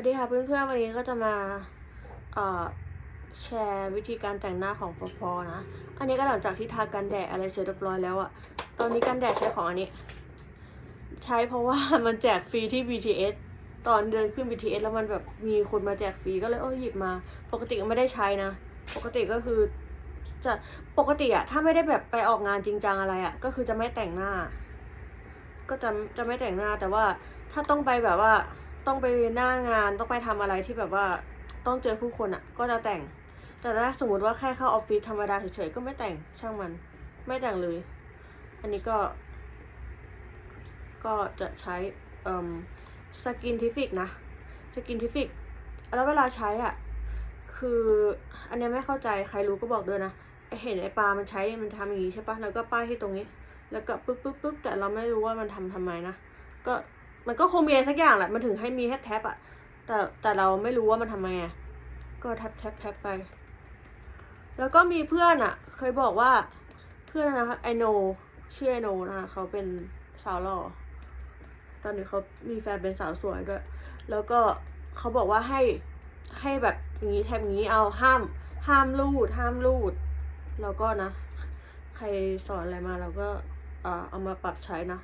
วัสดีค่ะเพื่อนๆวันนี้ก็จะมาแชร์วิธีการแต่งหน้าของฟอฟอนะ อันนี้ก็หลังจากที่ทากันแดดอะไรเสร็จเรียบร้อยแล้วอะตอนนี้กันแดดใช้ของอันนี้ ใช้เพราะว่ามันแจกฟรีที่ BTS ตอนเดินขึ้น BTS แล้วมันแบบมีคนมาแจกฟรีก็เลยเออหยิบมา ปกติก็ไม่ได้ใช้นะ ปกติก็คือจะปกติอะถ้าไม่ได้แบบไปออกงานจริงจังอะไรอะก็คือจะไม่แต่งหน้า ก็จะจะไม่แต่งหน้าแต่ว่าถ้าต้องไปแบบว่า ต้องไปหน้างานต้องไปทำอะไรที่แบบว่าต้องเจอผู้คนอะ่ะ ก็จะแต่ง แต่ถ้าสมมติว่าแค่เข้าออฟฟิศธรรมดาเฉยๆก็ไม่แต่งช่างมันไม่แต่งเลย อันนี้ก็ ก็จะใช้สกินทิฟิกนะสกินทิฟิกแล้วเวลาใช้อะคืออันนี้ไม่เข้าใจใครรู้ก็บอกด้วยนะเห็นไอ้ปลามันใช้มันทำอย่างนี้ใช่ปะแล้วก็ป้ายที่ตรงนี้ แล้วก็ปึ๊บปึ๊บปึ๊บแต่เราไม่รู้ว่ามันทำทำไมนะก็ มันก็คงมีอะไรสักอย่างแหละ มันถึงให้มีแค่แท็บอะแต่แต่เราไม่รู้ว่ามันทำไมอะก็แท็บแท็บแท็บไป แล้วก็มีเพื่อนอะเคยบอกว่าเพื่อนนะคะไอโนชื่อไอโนนะคะเขาเป็นสาวหล่อตอนนี้เขามีแฟนเป็นสาวสวยด้วย แล้วก็เขาบอกว่าให้ให้แบบนี้แท็บนี้เอาห้ามห้ามรูดห้ามรูด แล้วก็นะ ใครสอนอะไรมาเราก็เอามาปรับใช้นะ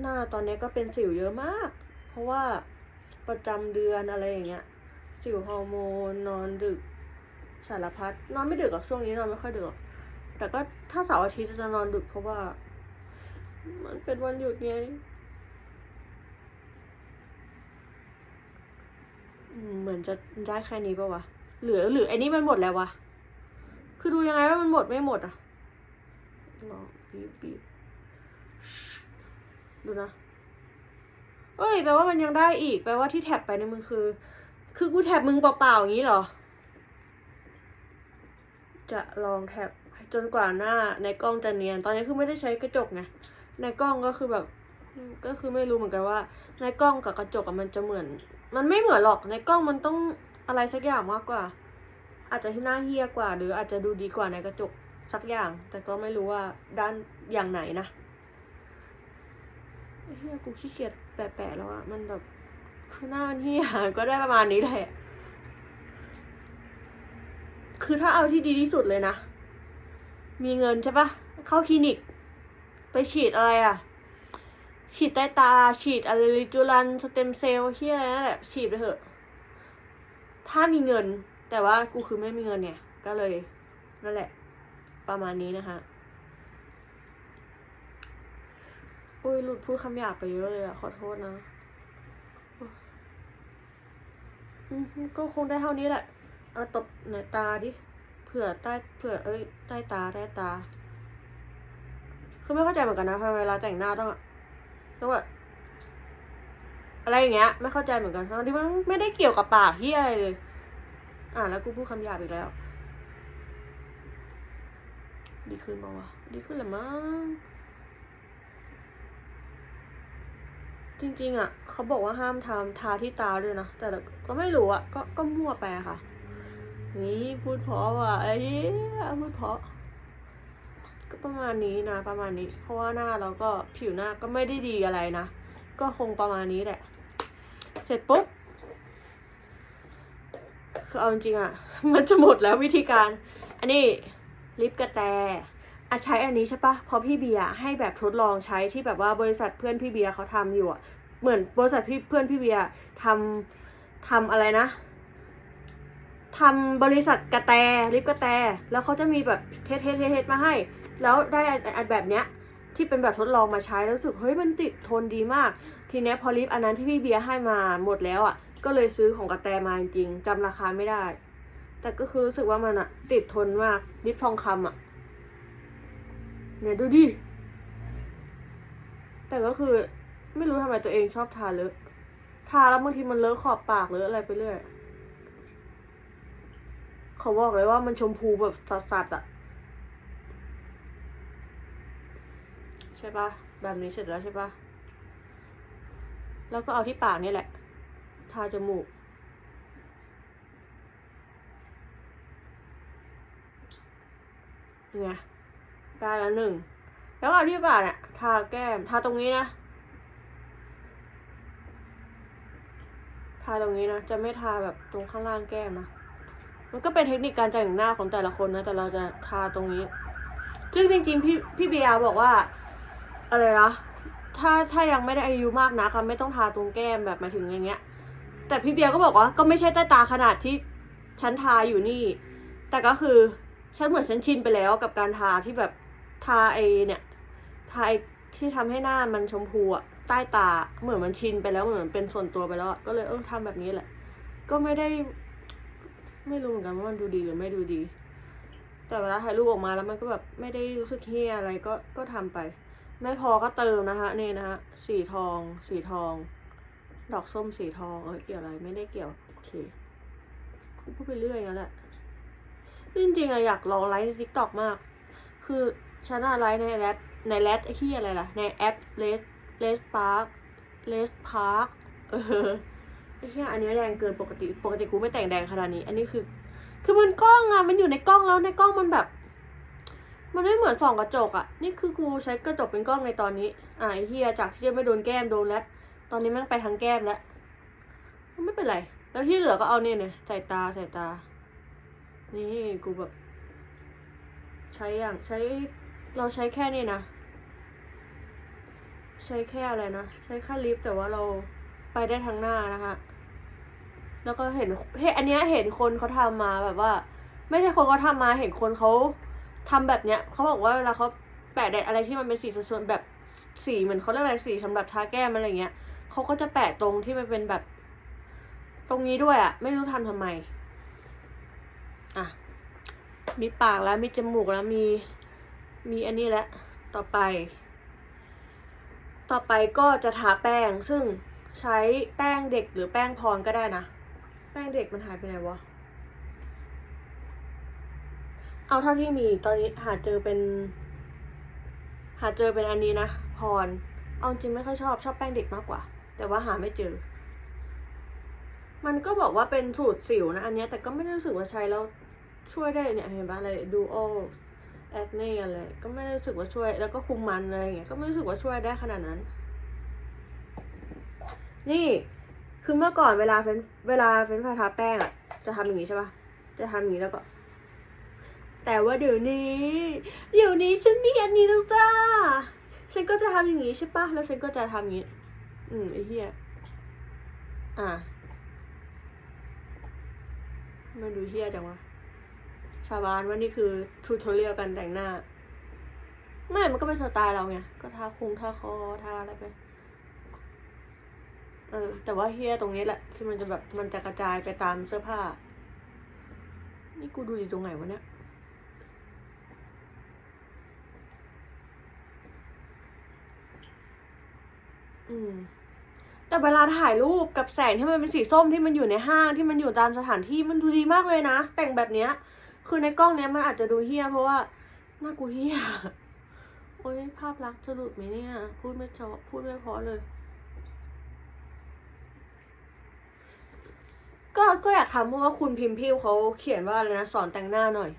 หน้าตอนนี้ก็เป็นสิวเยอะมาก เพราะว่าประจำเดือนอะไรอย่างเงี้ย สิวฮอร์โมนนอนดึกสารพัดนอนไม่ดึกหรอกช่วงนี้นอนไม่ค่อยดึกหรอกแต่ก็ถ้าเสาร์อาทิตย์จะนอนดึกเพราะว่า มันเป็นวันหยุดไงเหมือนจะได้แค่นี้ปะวะเหลือหรือไอ้นี่มันหมดแล้ววะคือดูยังไงว่ามันหมดไม่หมดอะลองบีบบีบ ดูนะ เอ้ย แปลว่ามันยังได้อีก แปลว่าที่แท็บไปในมึงคือ คือกูแท็บมึงเปล่าๆอย่างนี้เหรอ จะลองแท็บจนกว่าหน้าในกล้องจะเนียน ตอนนี้คือไม่ได้ใช้กระจกไง ในกล้องก็คือแบบ ก็คือไม่รู้เหมือนกันว่า ในกล้องกับกระจกมันจะเหมือน มันไม่เหมือนหรอก ในกล้องมันต้องอะไรสักอย่างมากกว่า อาจจะที่หน้าเฮี้ยกว่า หรืออาจจะดูดีกว่าในกระจกสักอย่าง แต่ก็ไม่รู้ว่าด้านอย่างไหนนะ เฮียกูขี้เกียจแปะๆแล้วอะมันแบบคือหน้ามันเฮียก็ได้ประมาณนี้แหละ คือถ้าเอาที่ดีที่สุดเลยนะ มีเงินใช่ปะเข้าคลินิก ไปฉีดอะไรอะฉีดใต้ตา ฉีดอะไรลิจูลันสเต็มเซลล์เฮียอะไรนั่นแหละฉีดไปเถอะ ถ้ามีเงิน แต่ว่ากูคือไม่มีเงินเนี่ย ก็เลยนั่นแหละ ประมาณนี้นะคะ อุ้ยหลุดพูดคำหยาบไปเยอะเลยอะขอโทษนะ ก็คงได้เท่านี้แหละเอาตบหน่อยตาดิ เผื่อใต้เผื่อเอ้ยใต้ตาใต้ตา คือไม่เข้าใจเหมือนกันนะทำไมเวลาแต่งหน้าต้องต้องแบบอะไรอย่างเงี้ย ไม่เข้าใจเหมือนกันทั้งที่มันไม่ได้เกี่ยวกับปากที่อะไรเลย อ่าแล้วกูพูดคำหยาบอีกแล้ว ดีขึ้นปะวะ ดีขึ้นแหละมั้ง จริงๆอะเขาบอกว่าห้ามทำทาที่ตาด้วยนะ แต่ก็ไม่รู้อะก็ก็มั่วไปค่ะ นี่พูดเพราะว่ะไอ้ยพูดเพราะก็ประมาณนี้นะประมาณนี้ เพราะว่าหน้าเราก็ผิวหน้าก็ไม่ได้ดีอะไรนะ ก็คงประมาณนี้แหละ เสร็จปุ๊บคือเอาจริงๆอะมันจะหมดแล้ววิธีการ อันนี้ลิปกระแต อะใช้อันนี้ใช่ปะเพราะพี่เบียร์ให้แบบทดลองใช้ที่แบบว่าบริษัทเพื่อนพี่เบียร์เขาทำอยู่อะเหมือนบริษัทพี่เพื่อนพี่เบียร์ทำทำอะไรนะทำบริษัทกระแตลิปกระแต แล้วเขาจะมีแบบเทสเทสเทสมาให้ แล้วได้อันแบบเนี้ยที่เป็นแบบทดลองมาใช้แล้วรู้สึกเฮ้ยมันติดทนดีมาก ทีเนี้ยพอลิปอันนั้นที่พี่เบียร์ให้มาหมดแล้วอะ่ะ ก็เลยซื้อของกระแตมาจริงจำราคาไม่ได้ แต่ก็คือรู้สึกว่ามันอะติดทนมากลิปทองคำอะ เนี่ยดูดิ แต่ก็คือไม่รู้ทำไมตัวเองชอบทาเลอะ ทาแล้วบางทีมันเลอะขอบปากเลอะอะไรไปเรื่อย เขาบอกเลยว่ามันชมพูแบบสัดๆอะใช่ปะแบบนี้เสร็จแล้วใช่ปะแล้วก็เอาที่ปากนี่แหละ ทาจมูกไง ได้แล้วหนึ่ง แล้วเอาที่ปากเนี่ยทาแก้ม ทาตรงนี้นะ ทาตรงนี้นะ จะไม่ทาแบบตรงข้างล่างแก้มนะ มันก็เป็นเทคนิคการแต่งหน้าของแต่ละคนนะ แต่เราจะทาตรงนี้ ซึ่งจริงๆ พี่พี่เบียร์บอกว่า อะไรนะ ถ้าถ้ายังไม่ได้อายุมากนะก็ไม่ต้องทาตรงแก้มแบบมาถึงอย่างเงี้ย แต่พี่เบียร์ก็บอกว่าก็ไม่ใช่ใต้ตาขนาดที่ฉันทาอยู่นี่ แต่ก็คือฉันเหมือนฉันชินไปแล้วกับการทาที่แบบ ทาไอเนี่ย ทาไอที่ทำให้หน้ามันชมพูอะใต้ตาเหมือนมันชินไปแล้วเหมือนเป็นส่วนตัวไปแล้วก็เลยเออทำแบบนี้แหละ ก็ไม่ได้ ไม่รู้เหมือนกันว่ามันดูดีหรือไม่ดูดี แต่เวลาถ่ายรูปออกมาแล้วมันก็แบบไม่ได้รู้สึกเฮียอะไรก็ก็ทำไป ไม่พอก็เติมนะคะนี่นะฮะสีทอง สีทอง ดอกส้มสีทองเออเกี่ยวอะไรไม่ได้เกี่ยวโอเคพูดไปเรื่อยงั้นแหละจริงๆอะอยากลองไลฟ์ในทิกตอกมาก คือ ฉันอะไลฟ์ในแรดในแรดไอ้ที่อะไรล่ะ ในแอปเลสเลสพาร์คเลสพาร์คเออไอ้ที่อันนี้แดงเกินปกติปกติกูไม่แต่งแดงขนาดนี้ อันนี้คือ คือมันกล้องอะมันอยู่ในกล้องแล้วในกล้องมันแบบ มันไม่เหมือนส่องกระจกอะนี่คือกูใช้กระจกเป็นกล้องในตอนนี้ อ่าไอ้เฮียจากที่จะไม่โดนแก้มโดนแล้วตอนนี้แม่งไปทางแก้มแล้วมันไม่เป็นไร แล้วที่เหลือก็เอาเนี่ยเนี่ยใส่ตาใส่ตา นี่กูแบบ ใช้อย่างใช้ เราใช้แค่นี้นะ ใช้แค่อะไรนะ ใช้แค่ลิปแต่ว่าเราไปได้ทางหน้านะคะแล้วก็เห็นเห็นอันเนี้ยเห็นคนเขาทำมาแบบว่า ไม่ใช่คนเขาทำมาเห็นคนเขาทำแบบเนี้ยเขาบอกว่าเวลาเขาแปะแดดอะไรที่มันเป็นสีส่วนๆแบบสีเหมือนเขาเรียกอะไรสีสำหรับทาแก้มอะไรเงี้ยเขาก็จะแปะตรงที่มันเป็นแบบ ตรงนี้ด้วยอะไม่รู้ทำทำไม อะ มีปากแล้วมีจมูกแล้วมี มีอันนี้แล้วต่อไป ต่อไปก็จะทาแป้งซึ่งใช้แป้งเด็กหรือแป้งพรก็ได้นะ แป้งเด็กมันหายไปไหนวะ เอาเท่าที่มีตอนนี้หาเจอเป็น หาเจอเป็นอันนี้นะพร เอาจริงไม่ค่อยชอบชอบแป้งเด็กมากกว่า แต่ว่าหาไม่เจอ มันก็บอกว่าเป็นสูตรสิวนะ อันนี้แต่ก็ไม่ได้รู้สึกว่าใช้แล้วช่วยได้เนี่ยเห็นปะอะไรดูโอ แอคเน่อะไรก็ไม่รู้สึกว่าช่วย แล้วก็คุมมันอะไรอย่างเงี้ยก็ไม่รู้สึกว่าช่วยได้ขนาดนั้น นี่คือเมื่อก่อนเวลาเฟ้นเวลาเฟ้นพาทาแป้งอะจะทำอย่างนี้ใช่ปะจะทำอย่างนี้แล้วก็ แต่ว่าเดี๋ยวนี้ เดี๋ยวนี้ฉันมีอันนี้แล้วจ้าฉันก็จะทำอย่างนี้ใช่ปะแล้วฉันก็จะทำอย่างนี้ อืมไอ้เหี้ยอะมันดูเหี้ยจังวะ ชาวบ้านว่านี่คือทูทอเรียลการแต่งหน้า ไม่ มันก็เป็นสไตล์เราไง ก็ทาคุงทาคอทาอะไรไป เออ แต่ว่าเฮียตรงนี้แหละ ที่มันจะแบบมันจะกระจายไปตามเสื้อผ้า นี่กูดูดีตรงไหนวะเนี่ยอืมแต่เวลาถ่ายรูปกับแสงที่มันเป็นสีส้มที่มันอยู่ในห้างที่มันอยู่ตามสถานที่มันดูดีมากเลยนะ แต่งแบบเนี้ย คือในกล้องเนี้ยมันอาจจะดูเฮี้ยเพราะว่าหน้ากูเฮี้ยโอ้ยภาพลักษณ์จะหลุดไหมเนี่ย พูดไม่ชอบพูดไม่พราะเลย ก็ก็อยากทำเพราะว่าคุณพิมพ์พิวเขาเขียนว่าอะไรนะสอนแต่งหน้าหน่อย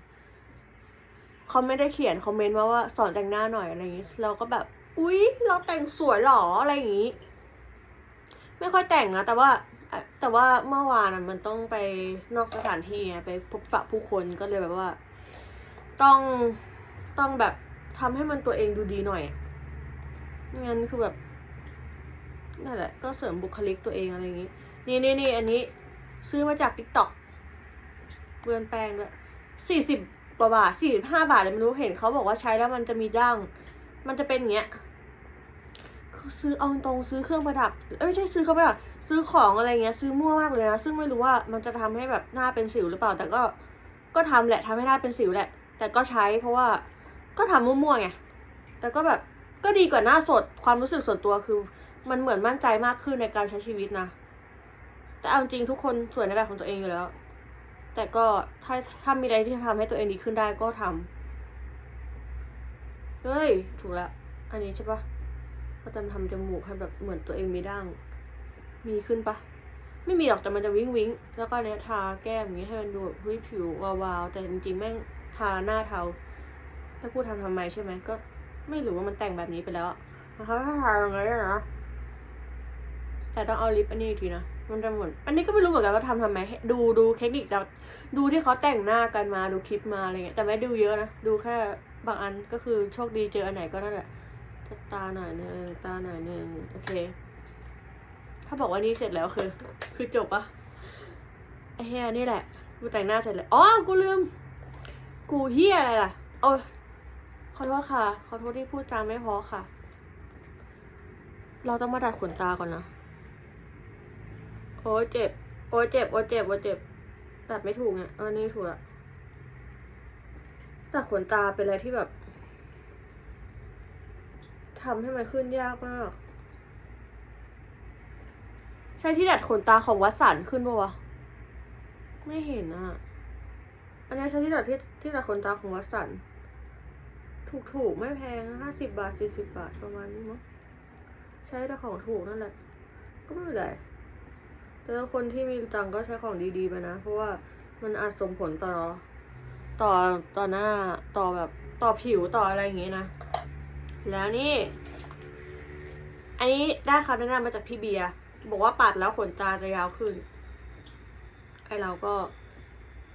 เขาไม่ได้เขียนคอมเมนต์มาว่าสอนแต่งหน้าหน่อยอะไรอย่างงี้เราก็แบบ อุ๊ย เราแต่งสวยหรออะไรอย่างงี้ ไม่ค่อยแต่งนะแต่ว่า แต่ว่าเมื่อวานมันต้องไปนอกสถานที่ไปพบปะผู้คนก็เลยแบบว่า ต้องต้องแบบทำให้มันตัวเองดูดีหน่อยงั้นคือแบบนั่นแหละ ก็เสริมบุคลิกตัวเองอะไรอย่างงี้ นี่นี่นี่อันนี้ ซื้อมาจาก t ิ k t o k เปื้อนแป้งด้วยสี่สิบกว่าบาทสี่สิบห้าบาทเลยไม่รู้เห็นเขาบอกว่าใช้แล้วมันจะมีดั้งมันจะเป็นอย่างเงี้ย ซื้อเอาตรงซื้อเครื่องประดับเอ้ยไม่ใช่ซื้อเครื่องประดับซื้อของอะไรเงี้ยซื้อมั่วมากเลยนะซึ่งไม่รู้ว่ามันจะทำให้แบบหน้าเป็นสิวหรือเปล่า แต่ก็ก็ทำแหละทำให้หน้าเป็นสิวแหละ แต่ก็ใช้เพราะว่าก็ทำมั่วๆไงแต่ก็แบบก็ดีกว่าหน้าสดความรู้สึกส่วนตัวคือ มันเหมือนมั่นใจมากขึ้นในการใช้ชีวิตนะ แต่เอาจริงทุกคนสวยในแบบของตัวเองอยู่แล้ว แต่ก็ถ้าถ้ามีอะไรที่จะทำให้ตัวเองดีขึ้นได้ก็ทำเฮ้ย ถูกแล้ว อันนี้ใช่ปะ ก็จะทำจมูกให้แบบเหมือนตัวเองมีดั้ง มีขึ้นปะไม่มีหรอกแต่มันจะวิ้งวิ้งแล้วก็เนี้ยทาแก้มอย่างงี้ให้มันดูแบบเฮ้ยผิววาวๆแต่จริงๆแม่งทาหน้าเทาถ้ากูทำทำไมใช่ไหมก็ไม่รู้ว่ามันแต่งแบบนี้ไปแล้วอะนะคะถ้าทาอย่างเงี้ยนะแต่ต้องเอาลิปอันนี้อีกทีนะมันจะเหมือนอันนี้ก็ไม่รู้เหมือนกันว่าทำทำไมให้ดูดูเทคนิคจะดูที่เขาแต่งหน้ากันมาดูคลิปมาอะไรเงี้ยแต่ไม่ดูเยอะนะ ดูแค่บางอันก็คือโชคดีเจออันไหนก็นั่นแหละ ตาหน่อยหนึ่งตาหน่อยหนึ่งโอเค ถ้าบอกว่านี่เสร็จแล้วคือ คือจบปะไอ้เฮียนี่แหละ กูแต่งหน้าเสร็จแล้วอ๋อกูลืม กูเฮียอะไรล่ะโอ้ยขอโทษค่ะ ขอโทษที่พูดจาไม่พอค่ะ เราต้องมาดัดขนตาก่อนนะ โอ้เจ็บ โอ้เจ็บ โอ้เจ็บ โอ้เจ็บ ดัดไม่ถูกไงออนี่ถูกละดัดขนตาเป็นอะไรที่แบบ ทำให้มันขึ้นยากมาก ใช่ที่ดัดขนตาของวัดสันขึ้นปะวะ ไม่เห็นอะ อันนี้ใช้ที่ดัดที่ที่ดัดขนตาของวัดสัน ถูกถูกๆไม่แพงห้าสิบบาทสี่สิบบาทประมาณนี้มั้ง ใช้แต่ของถูกนั่นแหละ ก็ไม่เป็นไรแต่คนที่มีตังก็ใช้ของดีๆไปนะ เพราะว่ามันอาจส่งผลต่อ ต่อต่อหน้าต่อแบบต่อผิวต่ออะไรอย่างงี้นะ แล้วนี่ อันนี้ได้คำแนะนำมาจากพี่เบียร์บอกว่าปัดแล้วขนตาจะยาวขึ้น ไอเราก็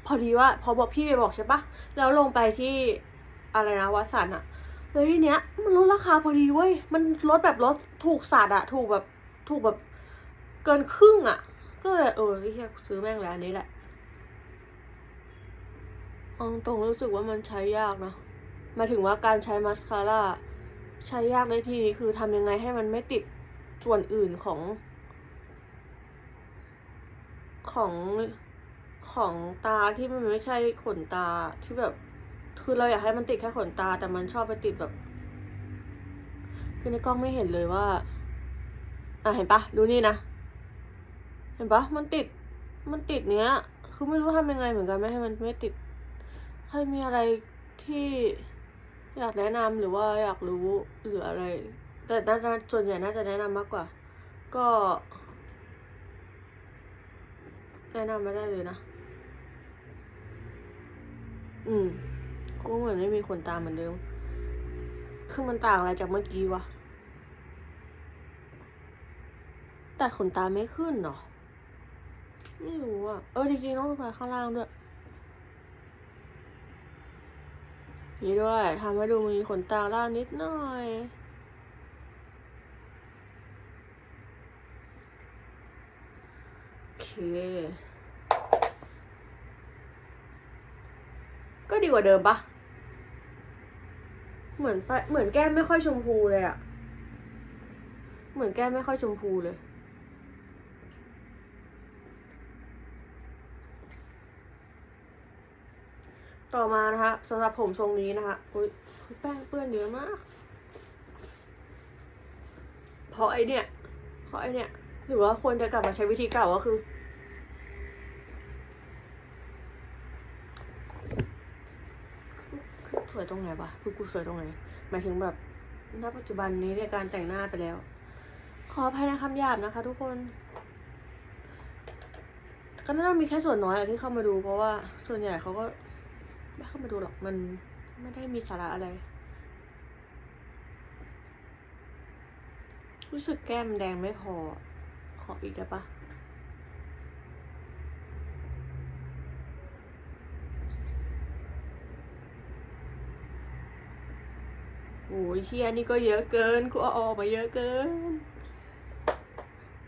พอดีว่า พอบอกพี่เบียร์บอกใช่ปะแล้วลงไปที่อะไรนะวัดสันอะแล้วทีเนี้ย มันลดราคาพอดีเว้ย มันลดแบบลดถูกสัตว์อะถูกแบบถูกแบบเกินครึ่งอะก็เลยเออเฮียซื้อแม่งแล้วอันนี้แหละเอาตรงรู้สึกว่ามันใช้ยากนะมาถึงว่าการใช้มาสคาร่า ใช้ยากในที่นี้คือทำยังไงให้มันไม่ติดส่วนอื่นของ ของของตาที่มันไม่ใช่ขนตาที่แบบ คือเราอยากให้มันติดแค่ขนตา แต่มันชอบไปติดแบบ คือในกล้องไม่เห็นเลยว่า อะเห็นปะดูนี่นะ เห็นปะมันติด มันติดเนี้ย คือไม่รู้ทำยังไงเหมือนกันไม่ให้มันไม่ติด ใครมีอะไรที่ อยากแนะนำหรือว่าอยากรู้หรืออะไร แต่น่าจะส่วนใหญ่น่าจะแนะนำมากกว่า ก็ แนะนำไม่ได้เลยนะ อืมกูเหมือนไม่มีขนตามเหมือนเดิม คือมันต่างอะไรจากเมื่อกี้วะตัดขนตาไม่ขึ้นเหรอไม่รู้อะเออจริงๆต้องไปข้างล่างด้วย นี่ด้วยทำให้ดูมีขนตาล่างนิดหน่อย โอเค ก็ดีกว่าเดิมปะเหมือนไปเหมือนแก้มไม่ค่อยชมพูเลยอะเหมือนแก้มไม่ค่อยชมพูเลย ต่อมานะคะสำหรับผมทรงนี้นะคะอุ้ยแป้งเปื้อนเยอะมากเพราะไอเนี่ยเพราะไอเนี่ย หรือว่าควรจะกลับมาใช้วิธีเก่าก็คือ สวยตรงไหนวะคือกูสวยตรงไหนหมายถึงแบบณปัจจุบันนี้ในการแต่งหน้าไปแล้ว ขออภัยในคำหยาบนะคะ ทุกคน ก็น่าจะมีแค่ส่วนน้อยที่เข้ามาดูเพราะว่าส่วนใหญ่เขาก็ ไม่เข้ามาดูหรอกมันไม่ได้มีสาระอะไร รู้สึกแก้มแดงไม่พอ ขออีกได้ปะโอ้ยเชียนี่ก็เยอะเกินกูเอาออกมาเยอะเกิน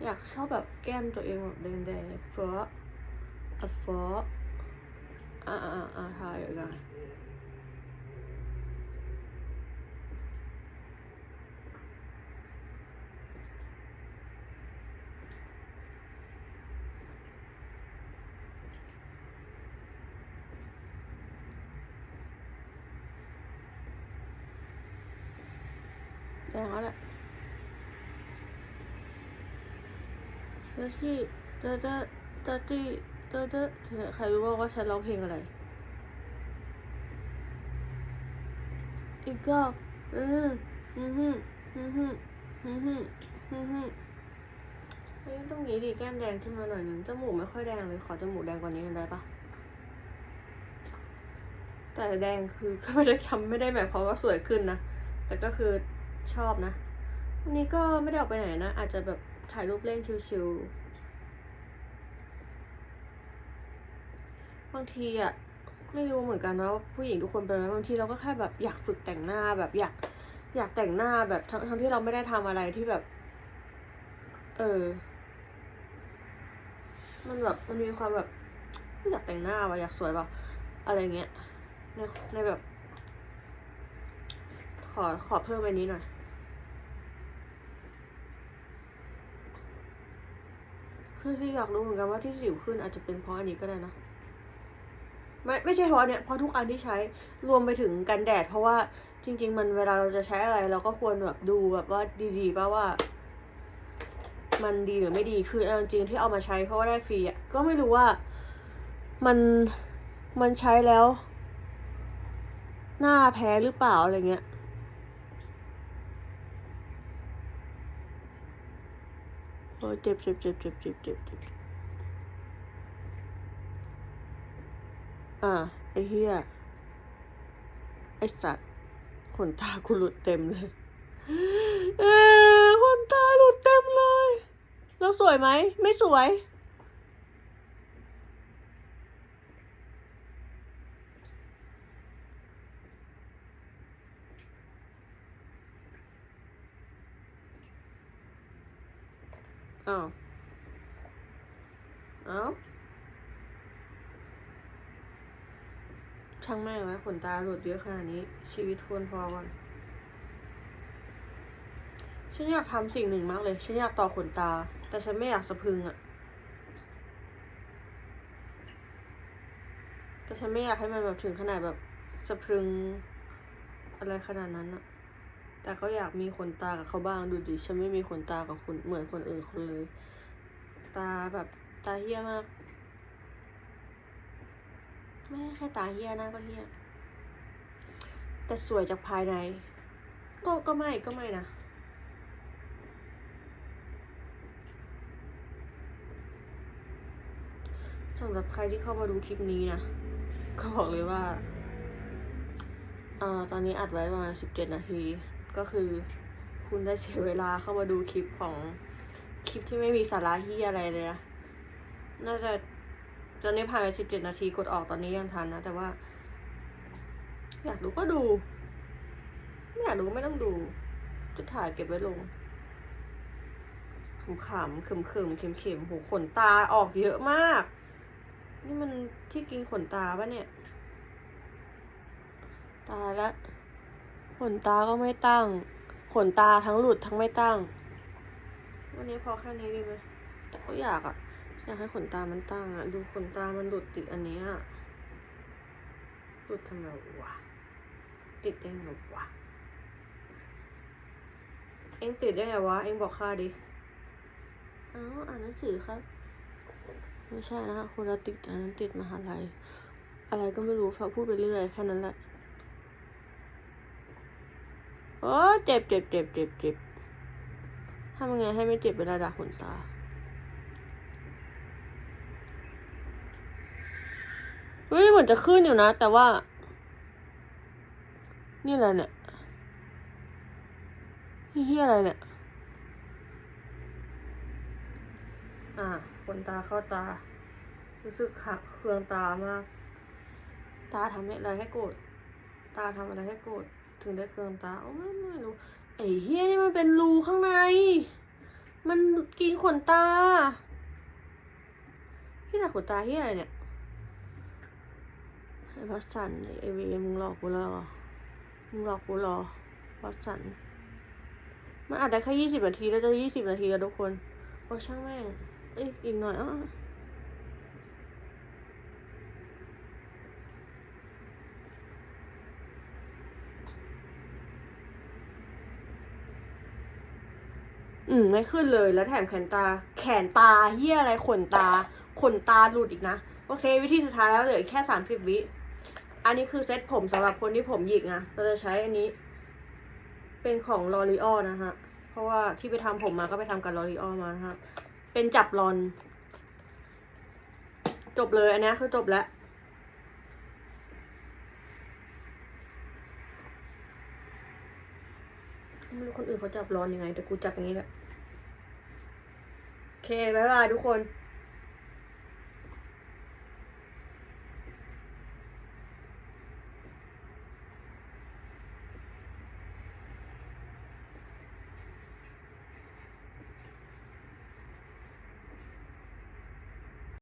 อยากชอบแบบแก้มตัวเองแบบแดงๆเฟ้ออะเฟ้ออ่าอ่าอ่าทายอีกอะแดงแล้วแหละ เดซี่เดเดเดตี้เดเดใครรู้บ้างว่าฉันร้องเพลงอะไร อีกรอบอืมอืมฮึอืมอืมอืมฮึเฮ้ยตรงนี้ดิแก้มแดงขึ้นมาหน่อยหนึงจมูกไม่ค่อยแดงเลย ขอจมูกแดงกว่านี้หน่อยได้ปะแต่แดงคือก็ไม่ได้ทำไม่ได้หมายความว่าสวยขึ้นนะ แต่ก็คือชอบนะ วันนี้ก็ไม่ได้ออกไปไหนนะ อาจจะแบบถ่ายรูปเล่นชิว บางทีอะไม่รู้เหมือนกันนะว่าผู้หญิงทุกคนเป็นไหมบางทีเราก็แค่แบบอยากฝึกแต่งหน้าแบบอยากอยากแต่งหน้าแบบทั้งทั้งที่เราไม่ได้ทำอะไรที่แบบ เออ มันแบบมันมีความแบบอยากแต่งหน้าว่ะอยากสวยว่ะอะไรเงี้ยในในแบบ ขอขอเพิ่มอันนี้หน่อยคือที่อยากรู้เหมือนกันว่าที่สิวขึ้นอาจจะเป็นเพราะอันนี้ก็ได้นะ ไม่ไม่ใช่เพราะเนี้ยเพราะทุกอันที่ใช้รวมไปถึงกันแดด เพราะว่าจริง ๆ มันเวลาเราจะใช้อะไร เราก็ควรแบบดูแบบว่าดีๆป่ะว่า มันดีหรือไม่ดีคือจริงๆที่เอามาใช้เพราะว่าได้ฟรีอะก็ไม่รู้ว่ามันมันใช้แล้ว หน้าแพ้หรือเปล่าอะไรเงี้ยโอ้เจ็บเจ็บเจ็บเจ็บเจ็บเจ็บเจ็บ อ่า ไอ้เหี้ย ไอ้สัตว์ขนตากูหลุดเต็มเลย เออขนตาหลุดเต็มเลย แล้วสวยไหม ไม่สวย อ้าว อ้าว ช่างแม่งแล้วขนตาหลุดเยอะขนาดนี้ ชีวิตควรพอก่อน ฉันอยากทำสิ่งหนึ่งมากเลย ฉันอยากต่อขนตา แต่ฉันไม่อยากสะพึงอะแต่ฉันไม่อยากให้มันแบบถึงขนาดแบบสะพึงอะไรขนาดนั้นอะแต่ก็อยากมีขนตากับเขาบ้างดูดิฉันไม่มีขนตากับคนเหมือนคนอื่นคนเลย ตาแบบตาเฮี้ยมาก ไม่แค่ตาเฮียหน้าก็เฮียแต่สวยจากภายใน ก็ก็ไม่ก็ไม่นะสำหรับใครที่เข้ามาดูคลิปนี้นะ ก็บอกเลยว่าเอ่อตอนนี้อัดไว้ประมาณสิบเจ็ดนาที ก็คือคุณได้เสียเวลาเข้ามาดูคลิปของคลิปที่ไม่มีสาระที่อะไรเลยนะ น่าจะ ตอนนี้ผ่านไปสิบเจ็ดนาทีกดออกตอนนี้ยังทันนะ แต่ว่า อยากดูก็ดู ไม่อยากดูไม่ต้องดู จะถ่ายเก็บไว้ลงขำๆเขิมๆเข็มๆโหขนตาออกเยอะมาก นี่มันที่กินขนตาปะเนี่ย ตายละขนตาก็ไม่ตั้ง ขนตาทั้งหลุดทั้งไม่ตั้ง วันนี้พอแค่นี้ดีไหมแต่ก็อยากอะ อยากให้ขนตามันตั้งอะดูขนตามันหลุดติดอันเนี้ยหลุดทำไมวะติดได้ไงวะเอ็งติดได้ไงวะ เอ็งบอกข้าดิเอ้าอ่านหนังสือครับ ไม่ใช่นะคะคนละติดอันนั้นติดมหาลัย อะไรก็ไม่รู้ฝากพูดไปเรื่อยแค่นั้นแหละโอ้เจ็บเจ็บเจ็บเจ็บเจ็บทำยังไงให้ไม่เจ็บเวลาดักขนตา เฮ้ยเหมือนจะขึ้นอยู่นะ แต่ว่า นี่อะไรเนี่ยนี่ที่อะไรเนี่ย อ่าขนตาเข้าตา รู้สึกขักเคืองตามาก ตาทำอะไรให้โกรธ ตาทำอะไรให้โกรธ ถึงได้เคืองตา โอ้ไม่ไม่รู้ ไอ้เฮียนี่มันเป็นรูข้างใน มันกินขนตาพี่แต่ขนตาเฮียอะไรเนี่ย ไอ้พัสสันไอ้เวมึงหลอกกูแล้วเหรอมึงหลอกกูเหรอพัสสันมันอาจได้แค่ยี่สิบนาทีแล้วจะยี่สิบนาทีแล้วทุกคนโอ้ช่างแม่งเอ้ยอีกหน่อยอะอืม ไม่ขึ้นเลยแล้วแถมแขนตา แขนตาเฮียอะไรขนตา ขนตาหลุดอีกนะ โอเค วิธีสุดท้ายแล้วเหลือแค่สามสิบวิ อันนี้คือเซ็ตผมสำหรับคนที่ผมหยิกนะ เราจะใช้อันนี้ เป็นของ l o r e a l นะฮะ เพราะว่าที่ไปทำผมมาก็ไปทำกับ l o r e a l มานะฮะ เป็นจับรอน จบเลยอันนี้คือจบแล้วไม่รู้คนอื่นเขาจับร้อนยังไง แต่กูจับอย่างนี้แหละ โอเค บ๊ายบายทุกคน